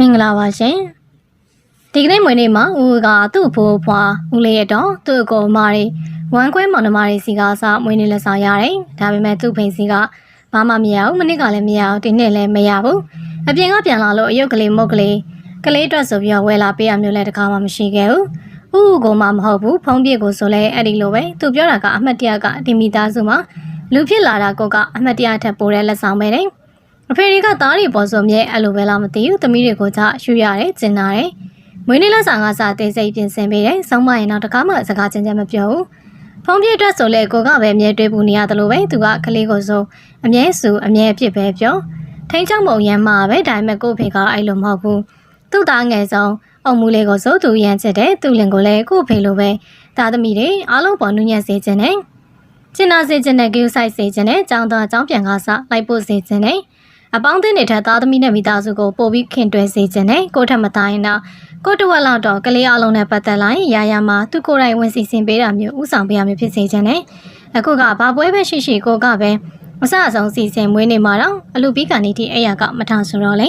မင်္ဂလာပါရှင်ဒီကနေ့မွေးနေ့မှာဦးကသူ့အဖိုးအဖွာဦးလေးရတော့သူ့အကိုအမတွေဝမ်းခွဲမောင်နှမတွေစီကအစမွေးနေ့လက်ဆောင်ရတယ်ဒါပေမဲ့သူ့ဖိန်စီကဘာမှမရဘူးမနစ်ကလည်းမရဘူးဒီနေ့လည်းမရဘူးအပြင်ကပြန်လာလို့အယုတ်ကလေးမုတ်ကလေးကလေးအတွက်ဆိုပြီးတော့ဝယ်လာပေးရမျိုးလည်းတကားမှမရှိခဲ့ဘူးဦးဦးကိုမှမဟုတ်ဘူးဖုံးပြစ်ကိုဆိုလဲအဲ့ဒီလိုပဲသူပြောတာကအမှတ်တရကဒီမိသားစုမှာလူဖြစ်လာတာကိုကအမှတ်တရထက်ပိုတဲ့လက်ဆောင်ပဲတဲ့ အဖေတွေကသားတွေပေါ်ဆိုမြဲအဲ့လိုပဲလားမသိဘူးသမီးတွေကိုကြရှူရတယ်ကျင်နာတယ်မွေးနေ့လက်ဆောင်ကစားတိတ်စိတ်ပြင်ဆင်ပေးတယ်ဆောင်းမရင်တော့တကားမှစကားချင်းချင်းမပြောဘူးဖုံးပြည့်အတွက်ဆိုလဲကိုကပဲအမြဲတွေးပူနေရတယ်လို့ပဲသူကကလေးကိုဆိုအမြဲစုအမြဲဖြစ်ပဲပြောထိန်းချောင်းမုံရမ်းမှာပဲဒါပေမဲ့ကို့ဖေကအဲ့လိုမဟုတ်ဘူးသူ့သားငယ်ဆုံးအုံမူလေးကိုဆိုသူရမ်းချစ်တယ်သူ့လင်ကိုလည်းကို့ဖေလိုပဲသားသမီးတွေအားလုံးပေါ်နူးညံ့စေခြင်းနဲ့ကျင်နာစေခြင်းနဲ့ဂိူးဆိုင်စေခြင်းနဲ့ចောင်းသားចောင်းပြန်ကားစလိုက်ပို့စေခြင်းနဲ့ အပေါင်းအသင်းတွေထက်သားသမီးနဲ့မိသားစုကိုပို့ပြီးခင်တွဲစေခြင်းနဲ့ကိုယ့်ထက်မသားရင်တော့ကိုယ့်တဝက်လောက်တော့ကလေးအလုံးနဲ့ပတ်သက်လိုက်ရင်ရာရာမှာသူကိုယ်တိုင်ဝင်စီစဉ်ပေးတာမျိုးဥဆောင်ပေးရမျိုးဖြစ်စေခြင်းနဲ့အခုကဘာပွဲပဲရှိရှိကိုကပဲအစအဆုံးစီစဉ်မွေးနေမှာတော့အလူပြီးကနေဒီအဲ့ရကမထဆိုတော့လေ